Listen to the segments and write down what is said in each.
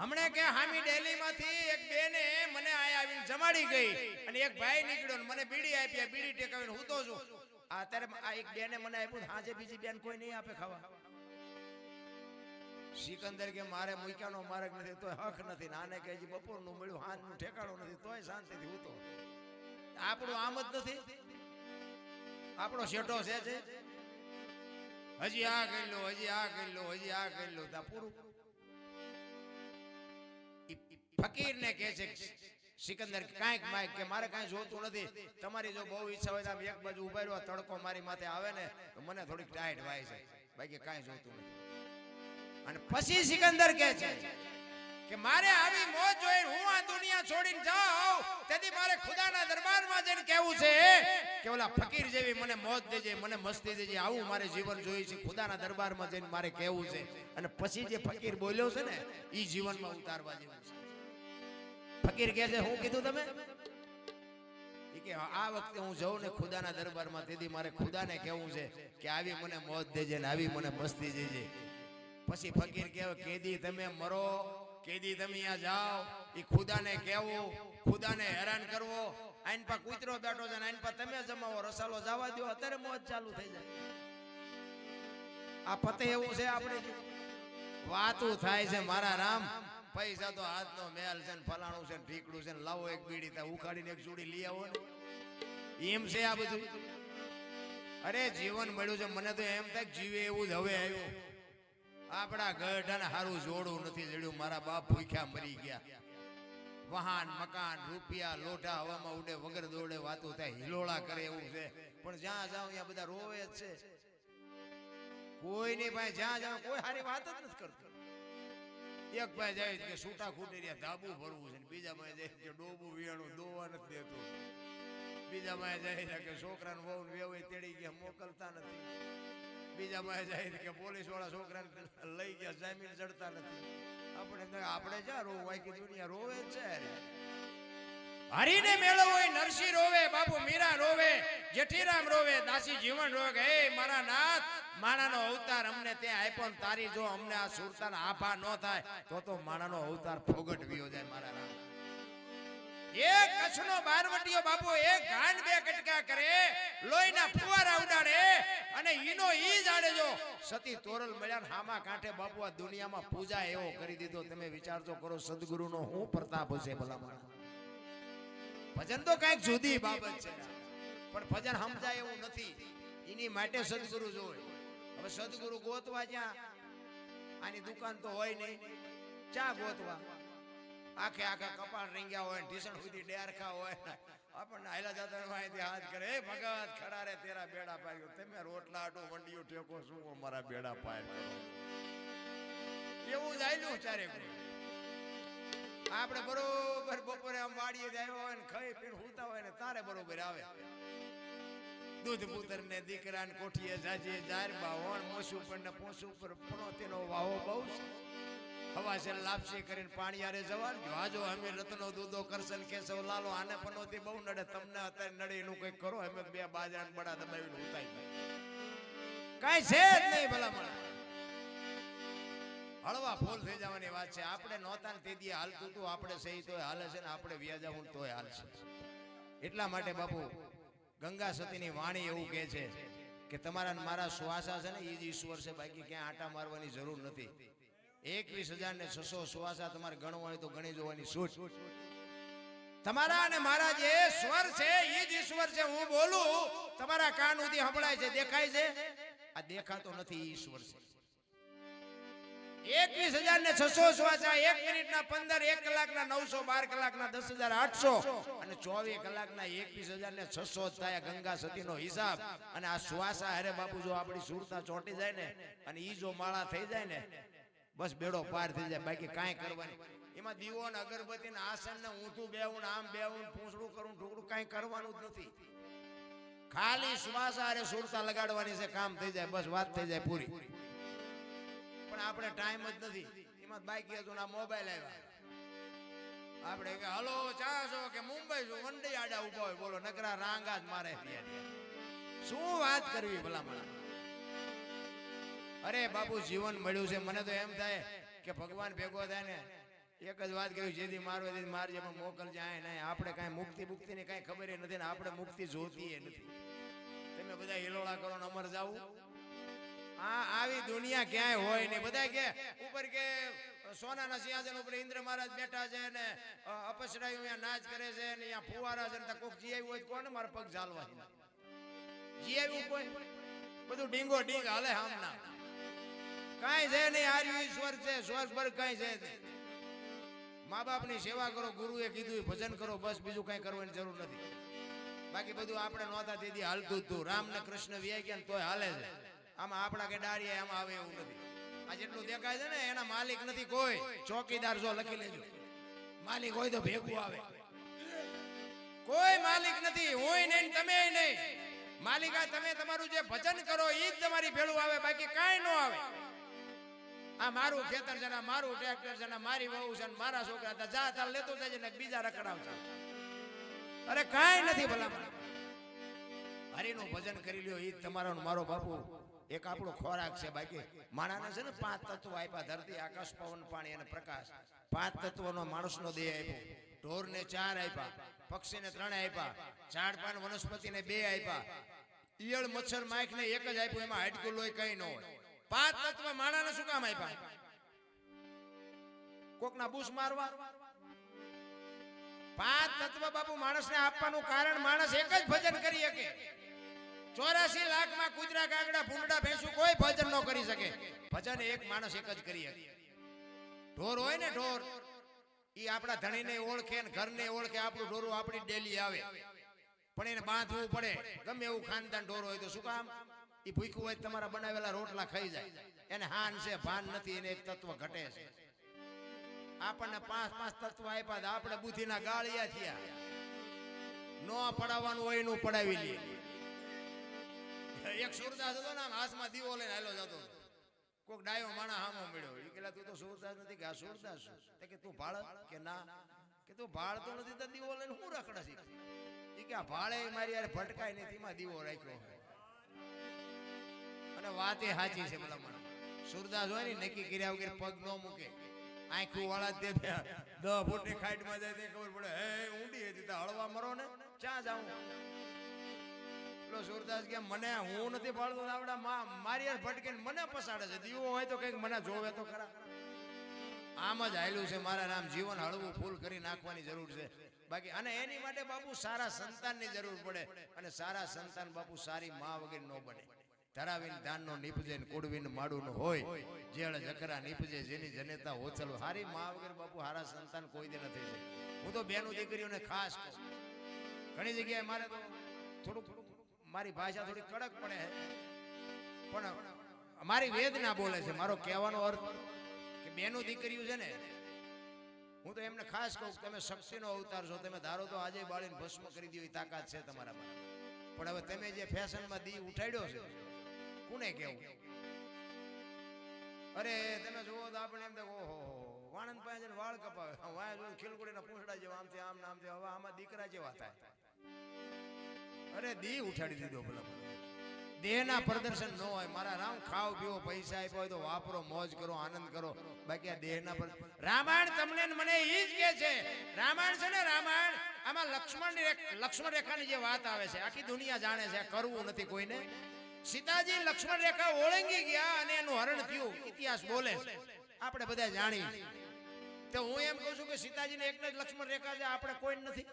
હમણે કે હામી ડેલીમાંથી એક બેને મને આયા આવીને જમાડી ગઈ અને એક ભાઈ નીકળ્યો મને બીડી આપી બીડી ટેકાવીને હું તો છું. અત્યારે આ એક બેને મને આપ્યું હાજે બીજી બેન કોઈ નહીં આપે ખાવા. સિકંદર કે મારે મૂક્યાનો માર્ગ નથી, તોય હક નથી. નાને કે હજી બપોરનું મળ્યું હાંજનું ઠેકાણું નથી, તોય શાંતિથી હું તો. આપણું આમ જ નથી. આપણો શેઠો છે હજી આ કરી લો, હજી આ કરી લો, હજી આ કરી લો. પૂરું. ફકીર ને કહે છે, સિકંદર, કાંઈક માઈક કે મારે કાંઈ જોતું નથી. તમારી જો બહુ ઈચ્છા હોય તો એક બાજુ ઊભા રહ્યો તડકો મારી માથે આવે ને, તો મને થોડીક ટાઈટ વાય છે. બાકી કાંઈ જોતું નથી. અને પછી સિકંદર કહે છે કે, મારે આવી મોજ જોઈ હું આ દુનિયા છોડીને જાઉં, તેથી મારે ખુદાના દરબારમાં જઈને કહેવું છે કે, ઓલા ફકીર જેવી મને મોજ દેજે, મને મસ્તી દેજે, આવું મારે જીવન જોઈએ છે, ખુદાના દરબારમાં જઈને મારે કહેવું છે. અને પછી જે ફકીર બોલ્યો છે ને એ જીવનમાં ઉતારવા જેવું છે. ફકીર કહે છે, હું કીધું તમે? કે, આ વખતે હું જઉં ને ખુદાના દરબારમાં, તેથી મારે ખુદાને કહેવું છે કે આવી મને મોત દેજે ને આવી મને મસ્તી દેજે. પછી ફકીર કહેવે કેદી તમે મરો, કેદી તમે અહીંયા જાઓ. એ ખુદાને કહેવું, ખુદાને હેરાન કરવો. આઈન પા કૂતરો બેઠો છે આઈન પા તમે જમાવો, રસાલો જવા દો અત્યારે મોજ ચાલુ થઈ જાય. આ પતે એવું છે આપણે વાતું થાય છે, મારા રામ પૈસા તો હાથનો મેલ છે ને ફલાણું છે ને ઠીકડું છે ને લાવો એક બીડી, ત્યાં ઉખાડીને એક જોડી લઈ આવો ને. એમ છે આ બધું. અરે જીવન મળ્યું છે, મને તો એમ થાય જીવે એવું જ હવે આવ્યું. આપણા ગઢાને સારું જોડું નથી જડ્યું, મારા બાપ ભૂખ્યા મરી ગયા. વાહન મકાન, રૂપિયા, લોઢા હવામાં ઉડે, વગર દોડે વાતો થાય, હિલોળા કરે એવું છે. પણ જ્યાં જાવ ત્યાં બધા રોવે જ છે. કોઈ નહીં ભાઈ જ્યાં જાવ કોઈ સારી વાત જ નથી કરતું. એક ભાઈ જાય કે સૂટા ખૂટી રહ્યા, ધાબુ ભરવું છે બીજા ભાઈ જાય કે ડોબું વિયાણું દોવા નથી દેતું. બીજા ભાઈ જાય કે છોકરાને વહુ વેવાય તેડી ગયા, મોકલતા નથી. બીજા માં જાય કે પોલીસવાળા છોકરાને લઈ ગયા, જામીન ચડતા નથી. આપણે આપણે જ્યાં રોવાય કે દુનિયા રોવે છે. હરીને મેળવો નરસિંહ રોવે, બાપુ મીરા રોવે, જેઠીરામ રોવે, દાસી જીવન રોવે હે મારા નાથ, માણાનો અવતાર અમને ત્યાં આપ્યો ને તારી જો અમને આ સુરતાન આભા ન થાય, તો તો માણાનો અવતાર ફોગટ વિયો જાય મારા રામ એક કચ્છનો બારવટીયો બાપુ, એક ઘાન બે કટકા કરે, લોહીના ફુવારા ઉડાડે અને ઈનો ઈ જાડે જો, સતી તોરલ મળ્યા હામા કાંઠે બાપુ આ દુનિયામાં પૂજા એવો કરી દીધો. તમે વિચાર તો કરો, સદગુરુનો હું પ્રતાપ હશે ભલા ભલામણ ભજન તો કંઈક જુદી બાબત છે. પણ ભજન સમજાય એવું નથી. એની માટે સદગુરુ જોવે. હવે સદગુરુ ગોતવા જ્યાં, આની દુકાન તો હોય નહીં. ચા ગોતવા. આખે આખા કપાળ રીંગ્યા હોય ઢીસણ સુધી ડેરખા હોય આપણને આયલા જતા માહિતી હાથ કરે. એ ભગવાન ખડા રે તેરા બેડા પાડ્યો. તમે રોટલા આટો વંડિયું ઠેકો શું અમારા બેડા પાર એવું જ આયલું ચારે. આપણે બરોબર બપોરે વાડીએ જાય હોય ને ખાઈ પીણ હુતા હોય ને તારે બરોબર આવે. દૂધ પુત્ર ને દીકરા ને કોઠીએ જાજે જાર બાવણ મોસું પર ને પોસું પર પનોતીનો વાવો બહુ છે. હવા છે લાપસી કરીને પાણી આરે જવાનું જો આજો અમે રત્નો દૂધો કરશન કેશવ લાલો, આને પનોતી બહુ નડે. તમને અત્યારે નડે, એનું કંઈક કરો. અમે બે બાજા ને બડા દબાવીને ઉતાઈ કાઈ છે જ નહીં ભલામણ. હળવા ફોલ થઈ જવાની વાત છે. આપણે નહોતા તે દી હાલતું હતું આપણે સહી તોય હાલે છે ને આપણે વ્યાજા હું તોય હાલશે એટલા માટે બાપુ, ગંગા સતીની વાણી એવું કહે છે કે તમારા મારા શ્વાસા છે ને એ જ ઈશ્વર છે, બાકી ક્યાં આટા મારવાની જરૂર નથી. એકવીસ હજાર ને છસો શ્વાસા તમારે ગણવા હોય તો ગણી જોવાની છૂટ. તમારા અને મારા જે સ્વર છે એ જ ઈશ્વર છે, હું બોલું, તમારા કાન સુધી સંભળાય છે, દેખાય છે? આ દેખાતો નથી ઈશ્વર છે. એકવીસ હજાર ને છસો વાંચા. એક મિનિટ ના પંદર, એક કલાક ના નવસો, બાર કલાક ના દસ હજાર આઠસો. અને ચોવીસ કલાક ના એકવીસ હજાર ને છસો થયા ગંગા સતી નો હિસાબ. અને આ શ્વાસા હરે બાપુ જો આપણી સુરતા ચોંટી જાય ને, અને ઈ જો માળા થઈ જાય ને, બસ બેડો પાર થઈ જાય. બાકી કાંઈ કરવાની. એમાં દીવો ને અગરબત્તી ને આસન ને ઊંધું બેવું આમ બેવું પૂંછડું કરું ઢોકડું કાંઈ કરવાનું જ નથી. ખાલી શ્વાસ હારે સુરતા લગાડવાની છે, કામ થઈ જાય, બસ વાત થઈ જાય પૂરી. પણ આપણે ટાઈમ જ નથી. એમાં બાઈક હતું આ મોબાઈલ આવ્યા. આપણે કે, હલો, ચા છો? કે, મુંબઈ છો. વંડી આડા ઊભા હોય, બોલો, નકરા રાંગા જ મારે. શું વાત કરવી ભલામણ? અરે, બાપુ, જીવન મળ્યું છે. મને તો એમ થાય કે ભગવાન ભેગો થાય ને, એક જ વાત કહ્યું જેથી મારો તેથી મારજે પણ મોકલજે જાય નહીં આપણે કાંઈ મુક્તિ મુક્તિ ની કાંઈ ખબર નથી ને, આપણે મુક્તિ જોતી નથી. તમે બધા હિલોળા કરો ને, અમર જાવું આ આવી દુનિયા ક્યાંય હોય નહીં. બધા કે ઉપર કે સોનાના સિંહાસન ઉપર ઇન્દ્ર મહારાજ બેઠા છે ને અપસરાયું અહીંયા નાચ કરે છે ને, અહીંયા ફુવારા છે ને કોક જીઆઈ હોય કોણ? મારા પગ ઝાલવા છે. જી કોઈ બધું ડીંગો ડીંગ હાલે હામના. કાંઈ છે નહીં, આર્યું ઈશ્વર છે. સ્વર્ગ પર કાંઈ છે નહીં. મા બાપની સેવા કરો, ગુરુએ કીધું ભજન કરો, બસ બીજું કાંઈ કરવાની જરૂર નથી. બાકી બધું આપણે નોતા તેથી હાલતું હતું. રામ ને કૃષ્ણ વ્યાય ગયા તોય હાલે છે. આમાં આપણા કે ડાળીએ આમાં આવે એવું નથી. આ જેટલું દેખાય છે ને, એના માલિક નથી કોઈ. ચોકીદાર જો લખી લેજો. માલિક હોય તો ભેગું આવે. કોઈ માલિક નથી, હોય નહીં તમે નહીં. માલિકા તમે તમારું જે ભજન કરો એ જ તમારી ભેળું આવે, બાકી કાંઈ ન આવે. આ મારું ખેતર છે ને મારું ટ્રેક્ટર છે ને મારી વહુ છે ને, મારા છોકરા હતા, જા, તાર લેતો જાય ને, બીજા રખડાવશે અરે કાંઈ નથી ભલા હરિનું ભજન કરી લ્યો એ તમારો મારો બાપુ. એક આપણો ખોરાક છે બાકી. માણાને છે ને પાંચ તત્વો આપ્યા, ધરતી, આકાશ, પવન, પાણી અને પ્રકાશ. પાંચ તત્વોનો માણસનો દેહ આપ્યો. ઢોરને ચાર આપ્યા, પક્ષીને ત્રણ આપ્યા ઝાડ પાન વનસ્પતિને બે આપ્યા. ઈયળ, મચ્છર, માખને એક જ આપ્યું, એમાં હાડકું, લોહી કઈ ન હોય. પાંચ તત્વ માણાને શું કામ આપ્યા? કોકના બૂસ મારવા? પાંચ તત્વ બાપુ માણસને આપવાનું કારણ માણસ એક જ ભજન કરી શકે. ચોરાસી લાખમાં કુતરા કાગડા ભૂંડા ભેંસું કોઈ ભજન ન કરી શકે. ભજન એક માણસ એક જ કરી શકે ઢોર હોય ને ઢોર, ઈ આપણા ધણીને ઓળખે ને ઘરને ઓળખે, આપણું ઢોરું આપણી ડેલી આવે. પણ એને બાંધવું પડે. ગમે એવું ખાનદાન ઢોર હોય તો શું કામ? ઈ ભૂખ્યું હોય તમારા બનાવેલા રોટલા ખાઈ જાય. એને હાન છે, ભાન નથી, એને એક તત્વ ઘટે છે. આપણને પાંચ પાંચ તત્વ આપ્યા આપણે બુદ્ધિના ગાળિયા થયા. નો પડાવવાનું હોય એનું પડાવી લઈએ એક સુરદાસ હતો ને હાથમાં દીવો લઈને હાલો જતો કોઈક ડાયો માણા હામો મળ્યો. એ કેલા તું તો સુરદાસ નથી. કે, આ સુરદાસ કે, તું ભાળ? કે, ના. કે, તું ભાળતો નથી તો દીવો લઈને હું રખડા છે? એ કે ભાળે મારી યાર ભટકાય નથી તેમાં દીવો રાખ્યો અને વાત એ સાચી છે ભલામણ. સુરદાસ હોય ને, નક્કી કર્યા વગર પગ ન મૂકે. આંખું વાળા જ દે. દસ ફૂટની ખાઈટમાં જાય, તે ખબર પડે, હે, ઊંડી હતી તો હળવા મરો ને. ચા જાઉં. પેલો સુરદાસ કે મને હું નથી પાડતો આવડા માં મારી યાર મને પસાડે છે. દીવો હોય તો કંઈક મને જોવે તો ખરા. આમ જ હાલ્યું છે, મારા નામ જીવન હળવું ફૂલ કરી નાખવાની જરૂર છે. બાકી અને એની માટે બાપુ સારા સંતાનની જરૂર પડે અને સારા સંતાન બાપુ સારી મા વગેરે ન બને. ધરાવીને ધાનનો નીપજે કુડવીન માડું હોય. જેળ જકરા નીપજે, જેની જનેતા ઓછલ હારી મા વગર બાપુ હારા સંતાન કોઈ દે નથી હું તો બેનું દીકરીઓને ખાસ ઘણી જગ્યાએ મારે તો થોડુંક મારી ભાષા થોડી કડક પડે પણ મારી વેદના બોલે છે. મારો કહેવાનો અર્થ કે બેનું દીકરીઓ છે ને હું તો એમને ખાસ કહું તમે શક્તિનો અવતાર છો. તમે ધારો તો આજે બાળીને ભસ્મ કરી દીધી તાકાત છે તમારામાં પણ હવે તમે જે ફેશનમાં દી ઉઠાડ્યો છે કોને કેવું અરે તમે જુઓ તો આપણે એમ તો ઓહો વાણંદ પાસે વાળ કપાવે. વાય જો ખીલકુડીના પૂંછડા જેવા આમથી આમ નામથી હવે આમાં દીકરા જેવા થાય. અરે દી ઉઠાડી દીધો ભલા દેહના પ્રદર્શન ન હોય, મારા રામ ખાવ પીવો, પૈસા આપ્યો હોય તો વાપરો, મોજ કરો, આનંદ કરો. બાકી આ દેહના પર રામાયણ તમને મને ઈ જ કે છે, રામાયણ છે ને રામાયણ, આમાં લક્ષ્મણ લક્ષ્મણ રેખાની જે વાત આવે છે, આખી દુનિયા જાણે છે કરવું નથી કોઈને. સીતાજી લક્ષ્મણ રેખા ઓળંગી ગયા અને એનું હરણ થયું, ઇતિહાસ બોલે આપણે બધા જાણી તો હું એમ કહું છું કે સીતાજીને એકને જ લક્ષ્મણ રેખા છે, આપણે કોઈ નથી.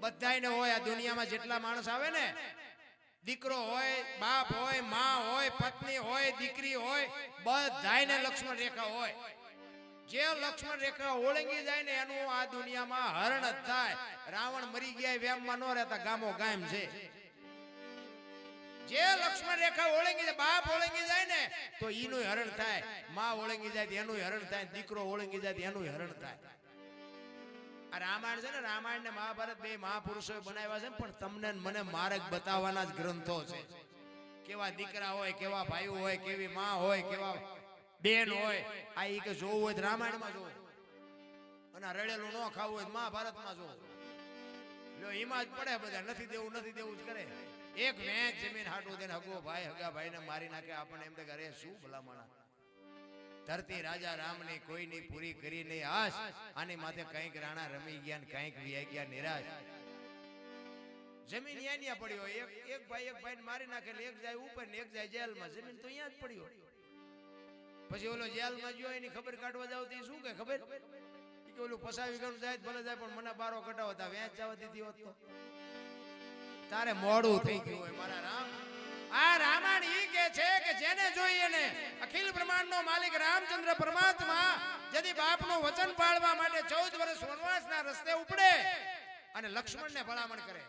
બધાયને હોય, આ દુનિયામાં જેટલા માણસ આવે ને, દીકરો હોય, બાપ હોય, માં હોય, પત્ની હોય, દીકરી હોય બધાને લક્ષ્મણ રેખા હોય. જે લક્ષ્મણ રેખા ઓળંગી જાય ને, એનું આ દુનિયામાં હરણ જ થાય. રાવણ મરી ગયા વ્યામમાં ન રહેતા, ગામો ગામ છે. જે લક્ષ્મણ રેખા ઓળંગી જાય, બાપ ઓળંગી જાય ને, તો એનું હરણ થાય. માં ઓળંગી જાય એનું હરણ થાય, દીકરો ઓળંગી જાય એનું હરણ થાય. આ રામાયણ છે ને રામાયણ ને મહાભારત બે મહાપુરુષો બનાવ્યા છે પણ તમને મને માર્ગ બતાવવાના જ ગ્રંથો છે. કેવા દીકરા હોય, કેવા ભાઈઓ હોય, કેવી માં હોય, કેવા બેન હોય, આ ઈ કે જોવું હોય તો રામાયણમાં જોવું અને રડેલું ન ખાવું હોય મહાભારતમાં જોવું લ્યો, એમાં જ પડે બધા, નથી દેવું નથી દેવું જ કરે. એક મેં જમીન હાટું દે હગો ભાઈ, હગા ભાઈને મારી નાખે, આપણને એમ કે અરે શું ભલા માણા ધરતી રાજા રામની કોઈની પૂરી કરી નહીં. આશ. આની માથે કંઈક રાણા રમી ગયા કંઈક વિયા ગયા, નિરાશ. જમીન અહીંયા પડ્યો એક એક ભાઈ એક ભાઈ મારી નાખેલી, એક જાય ઉપર ને એક જાય જેલમાં. જમીન તો અહીંયા જ પડી પછી ઓલો જેલમાં ગયો, એની ખબર કાઢવા જાવ તો શું કે ખબર? કે ઓલું પસાવી ગણું જાય ભલે જાય, પણ મને બારો કટાવો તા વેચ જવા દીધી હોત તો. તારે મોડું થઈ ગયું હોય. મારા રામ. આ રામાયણ ઈ કે છે કે જેને જોઈએ ને અખિલ બ્રહ્માંડનો માલિક રામચંદ્ર પરમાત્મા જદી બાપનું વચન પાળવા માટે 14 વર્ષ વનવાસના રસ્તે ઉપડે અને લક્ષ્મણને ભલામણ કરે.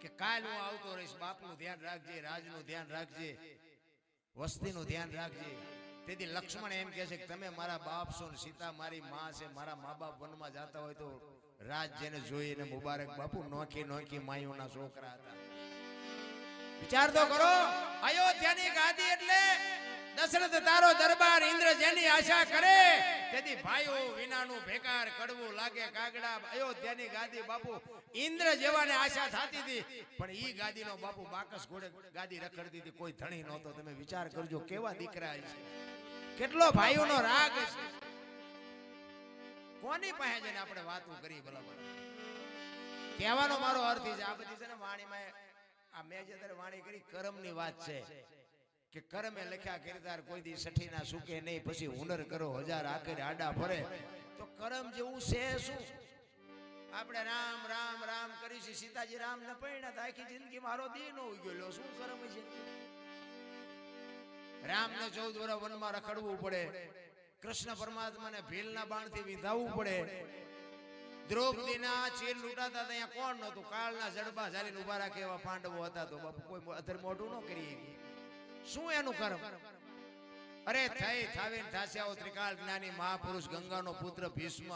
કે કાલ હું આવતો રહીશ, બાપનું ધ્યાન રાખજે, રાજનું ધ્યાન રાખજે, વસ્તીનું ધ્યાન રાખજે. તેથી લક્ષ્મણ એમ કહે છે કે તમે મારા બાપ છો ને સીતા મારી માં છે, મારા મા બાપ વનમાં જતા હોય તો રાજ જેને જોઈને મુબારક બાપુ નોખી નોખી માયુના છોકરા હતા. વિચાર તો કરો. અયોધ્યાની ગાદી એટલે દશરથ તારો દરબાર ઇન્દ્ર આશા કરે, તેથી ભાઈઓ વિનાનું ભેકાર કડવું લાગે કાગડા. અયોધ્યાની ગાદી બાપુ ઇન્દ્ર જેવાને આશા થતી હતી, પણ ઈ ગાદીનો બાપુ બાકસ ઘોડે ગાદી રખડતી હતી. કોઈ ધણી નહોતો. તમે વિચાર કરજો કેવા દીકરા છે. કેટલો ભાઈઓનો રાગ છે. કોની પાસે જઈને આપણે વાતો કરી ભલા કહેવાનો મારો અર્થ છે. આ બધી છે ને વાણીમાં આ મેં જે વાણી કરી કરમની વાત છે. કે કરમે લખ્યા કિરદાર કોઈ દી સઠી ના સુકે નહીં પછી હુનર કરો હજાર આખરે આડા ફરે તો કરમ જેવું છે શું? આપણે રામ રામ રામ કરીશું સીતાજી રામ ને પૈણા તો આખી જિંદગી મારો દિન નો ઉગ્યો શું કરમ છે? રામ ને ચૌદ વર્ષ વનમાં રખડવું પડે. કૃષ્ણ પરમાત્માને ભીલના બાણથી વિંધાવવું પડે. દ્રૌપદીના ચીર લૂંટાતા અહીંયા કોણ નહોતું? કાળના જડબા ઝાલીને ઊભા રાખે એવા પાંડવો હતા તો બાપુ, કોઈ અધર મોઢું ન કરી શું એનું કર્મ? અરે થઈ, થાવીને થાશે ત્રિકાળ જ્ઞાની મહાપુરુષ, ગંગાનો પુત્ર ભીષ્મ.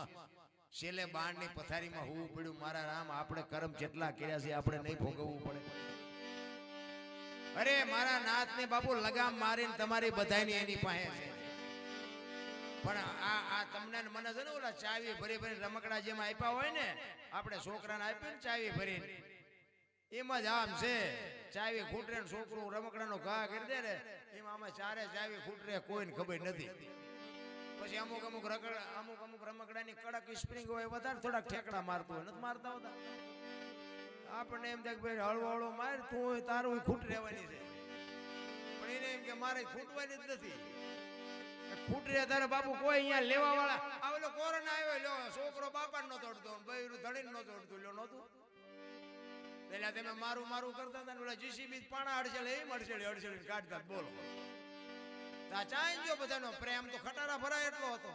છેલ્લે બાણની પથારીમાં હોવું પડ્યું. મારા રામ, આપણે કર્મ જેટલા કર્યા છે, આપણે નહીં ભોગવવું પડે. અરે મારા નાથને બાપુ લગામ મારીને તમારી બધાની એની પાસે છે. પણ આ આ તમને મને છે ને ઓલા ચાવી ભરી ભરી રમકડા જેમ આપ્યા હોય ને, આપણે છોકરાને આપ્યું ને ચાવી ભરીને. એમાં જ આમ છે. ચાવી ખૂટરે છોકરું રમકડાનો ઘા કરી દે ને, એમાં આમાં ચારે ચાવી ખૂટરે, કોઈને ખબર નથી. પછી અમુક અમુક રગડ, અમુક અમુક રમકડાની કડક સ્પ્રિંગ હોય, વધારે થોડાક ઠેકડા મારતો હોય, નથી મારતા હોતા? આપણને એમ થાય ભાઈ હળવો હળવો માર તું તારું ખૂટ રહેવાની છે. પણ એને એમ કે મારે ખૂટવાની જ નથી. ખૂટ રે, તારે બાપુ કોઈ અહીંયા લેવા વાળા આ ઓલો કોરોના આવ્યો, લ્યો, છોકરો બાપા નો તોડતો બૈરું ધડીને નો તોડતું લ્યો, નહોતું? પેલા તમે મારું મારું કરતા હતા ઓલા જીસીબી પાણા અડસેલ એમ અડસેલ અડસેલ કાઢતા બોલો. ગયો બધાનો પ્રેમ, તો ખટારા ભરાય એટલો હતો.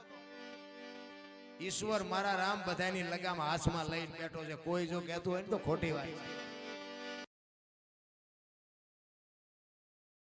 ઈશ્વર મારા રામ બધાની લગામ હાથમાં લઈને બેઠો છે, કોઈ જો કહેતું હોય ને તો ખોટી વાત છે.